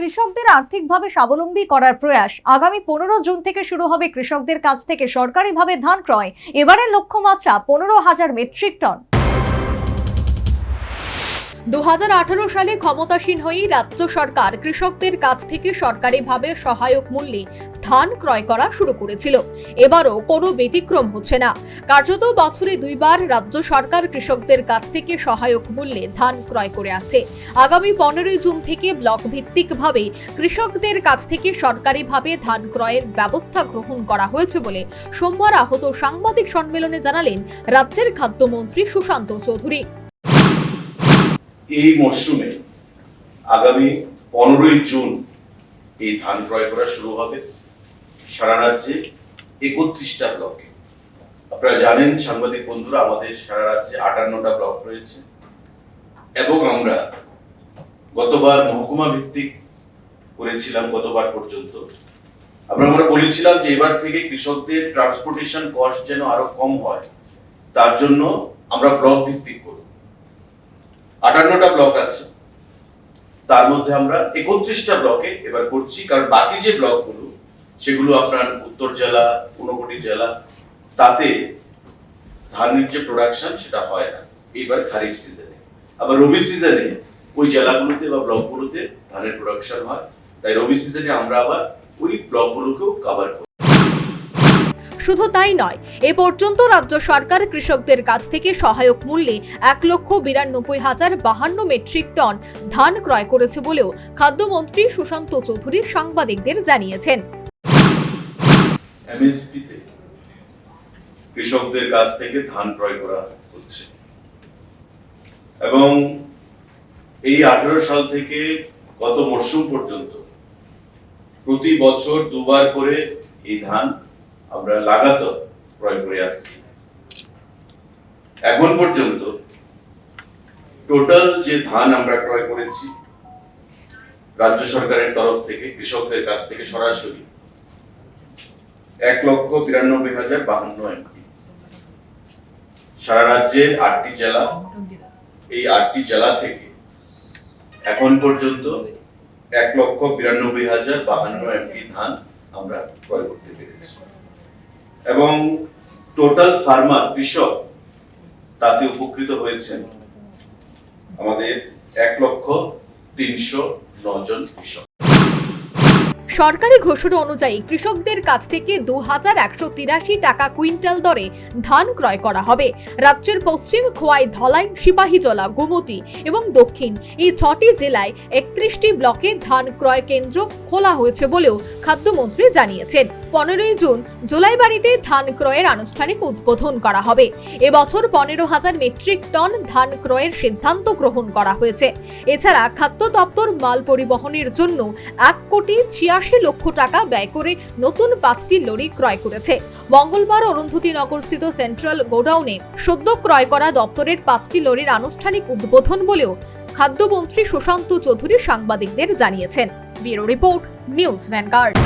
কৃষকদের আর্থিকভাবে স্বাবলম্বী করার প্রয়াস আগামী পনেরো জুন থেকে শুরু হবে কৃষকদের কাছ থেকে সরকারিভাবে ধান ক্রয়। এবারের লক্ষ্যমাত্রা পনেরো হাজার মেট্রিক টন। দু হাজার আঠারো সালে ক্ষমতাসীন হয়েই রাজ্য সরকার কৃষকদের কাছ থেকে সরকারিভাবে সহায়ক মূল্যে ধান ক্রয় করা শুরু করেছিল। এবারও কোনো ব্যতিক্রম হচ্ছে না। কার্যত বছরে দুইবার রাজ্য সরকার কৃষকদের কাছ থেকে সহায়ক মূল্যে ধান ক্রয় করে আসছে। আগামী পনেরোই জুন থেকে ব্লক ভিত্তিকভাবে কৃষকদের কাছ থেকে সরকারিভাবে ধান ক্রয়ের ব্যবস্থা গ্রহণ করা হয়েছে বলে সোমবার আহত সাংবাদিক সম্মেলনে জানালেন রাজ্যের খাদ্যমন্ত্রী সুশান্ত চৌধুরী। এই মরশুমে আগামী পনেরোই জুন এই ধান ক্রয় করা শুরু হবে সারা রাজ্যে একত্রিশটা ব্লকে। আপনারা জানেন, সাংবাদিক বন্ধুরা, আমাদের সারা রাজ্যে আটান্নটা ব্লক রয়েছে এবং আমরা গতবার মহকুমা ভিত্তিক করেছিলাম গতবার পর্যন্ত। আমরা আমরা বলেছিলাম যে এবার থেকে কৃষকদের ট্রান্সপোর্টেশন কস্ট যেন আরও কম হয়, তার জন্য আমরা ব্লক ভিত্তিক করব। আটান্নটা ব্লক আছে। তার মধ্যে আমরা একত্রিশটা ব্লকে এবার করছি, কারণ বাকি যে ব্লকগুলো, সেগুলো আপনার উত্তর জেলা, ঊনকোটি জেলা, তাতে ধানের যে প্রোডাকশন সেটা হয় না। এবার খারিফ সিজনে আবার রবি সিজনে ওই জেলাগুলোতে বা ব্লকগুলোতে ধানের প্রোডাকশন হয়। তাই রবি সিজনে আমরা আবার ওই ব্লকগুলোকেও কভার শুধু তাই নয়, এ পর্যন্ত রাজ্য সরকার কৃষকদের কাছ থেকে সহায়ক মূল্যে এক লক্ষ বিরানব্বই হাজার বাহান্ন মেট্রিক টন ধান ক্রয় করেছে বলেও খাদ্যমন্ত্রী সুশান্ত চৌধুরী সাংবাদিকদের জানিয়েছেন। কৃষকদের কাছ থেকে ধান ক্রয় করা হচ্ছে। এবং এই আঠেরো সাল থেকে গত মরশুম পর্যন্ত প্রতি বছর দুবার করে এই ধান আমরা লাগাতার ক্রয় করে আসছি। এখন পর্যন্ত টোটাল যে ধান আমরা ক্রয় করেছি, রাজ্য সরকারের তরফ থেকে, কৃষকদের কাছ থেকে সরাসরি এক লক্ষ বিরানব্বই হাজার বাহান্ন এমপি। সারা রাজ্যের আটটি জেলা, এই আটটি জেলা থেকে এখন পর্যন্ত এক লক্ষ বিরানব্বই হাজার বাহান্ন এমপি ধান আমরা ক্রয় করতে পেরেছি। এবং টোটাল ফার্মার, কৃষক, তাতে উপকৃত হয়েছেন আমাদের এক লক্ষ তিনশো জন কৃষক। সরকারি ঘোষণা অনুযায়ী কৃষকদের কাছ থেকে দু একশো তিরাশি টাকা কুইন্টাল দরে ধান ক্রয় করা হবে। রাজ্যের পশ্চিম খোয়াই, ধলাই সিপাহীজলা গোমতী এবং দক্ষিণ এই ছটি জেলায় একত্রিশটি ব্লকে ধান ক্রয় কেন্দ্র খোলা হয়েছে বলেও খাদ্যমন্ত্রী জানিয়েছেন। পনেরোই জুন জোলাইবাড়িতে ধান ক্রয়ের আনুষ্ঠানিক উদ্বোধন করা হবে। এবছর পনেরো হাজার মেট্রিক টন ধান ক্রয়ের সিদ্ধান্ত গ্রহণ করা হয়েছে। এছাড়া খাদ্য দপ্তর মাল পরিবহনের জন্য এক কোটি ছিয়াশি লক্ষ টাকা ব্যয় করে নতুন পাঁচটি লরি ক্রয় করেছে। মঙ্গলবার অরুন্ধতী নগরস্থিত সেন্ট্রাল গোডাউনে সদ্য ক্রয় করা দপ্তরের পাঁচটি লরির আনুষ্ঠানিক উদ্বোধন বলেও খাদ্যমন্ত্রী সুশান্ত চৌধুরী সাংবাদিকদের জানিয়েছেন। Bureau report, news Vanguard.